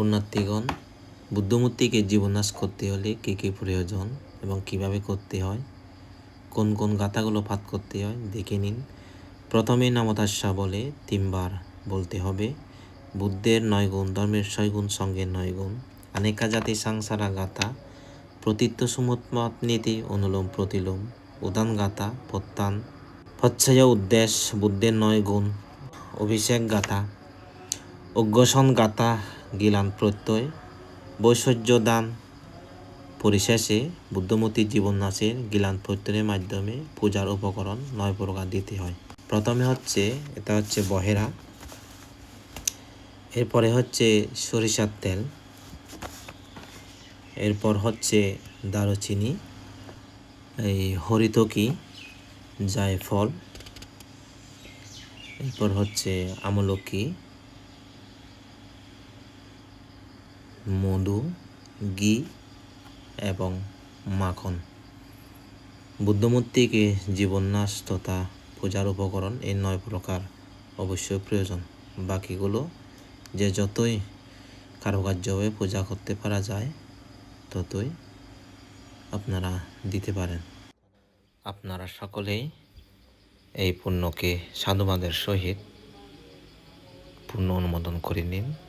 পুণ্যার্থীগণ বুদ্ধমূর্তিকে জীবনাশ করতে হলে কী কী প্রয়োজন এবং কীভাবে করতে হয়, কোন কোন গাথাগুলো পাঠ করতে হয়, দেখে নিন। প্রথমে নামতাস্যা বলে তিনবার বলতে হবে, বুদ্ধের নয় গুণ, ধর্মের ছয় গুণ, সঙ্গের নয় গুণ। অনেকা জাতি সংসারা গাথা প্রতীত্য সুমতমত নীতি, অনুলোম প্রতিলোম। উদান গাথা, প্রত্যান। প্রচ্ছয় উদ্দেশ বুদ্ধের নয় গুণ। অভিষেক গাথা অজ্ঞসন গাথা গিলান প্রত্যয় বৈশ্বর্য দান পরিশেষে বুদ্ধমতী জীবন নাচের গিলান প্রত্যয়ের মাধ্যমে পূজার উপকরণ নয় প্রকার দিতে হয়। প্রথমে হচ্ছে, এটা হচ্ছে বহেরা। এরপরে হচ্ছে সরিষার তেল। এরপর হচ্ছে দারুচিনি, এই হরিতকি, জায়ফল। এরপর হচ্ছে আমলকি। মধু, ঘি এবং মাখন। বুদ্ধমূর্তিকে জীবন্যাস তথা পূজার উপকরণ এই নয় প্রকার অবশ্যই প্রয়োজন। বাকিগুলো যে যতই কারুকার্যভাবে পূজা করতে পারা যায়, ততই আপনারা দিতে পারেন। আপনারা সকলেই এই পুণ্যকে সাধুবাদের সহিত পূর্ণ অনুমোদন করে নিন।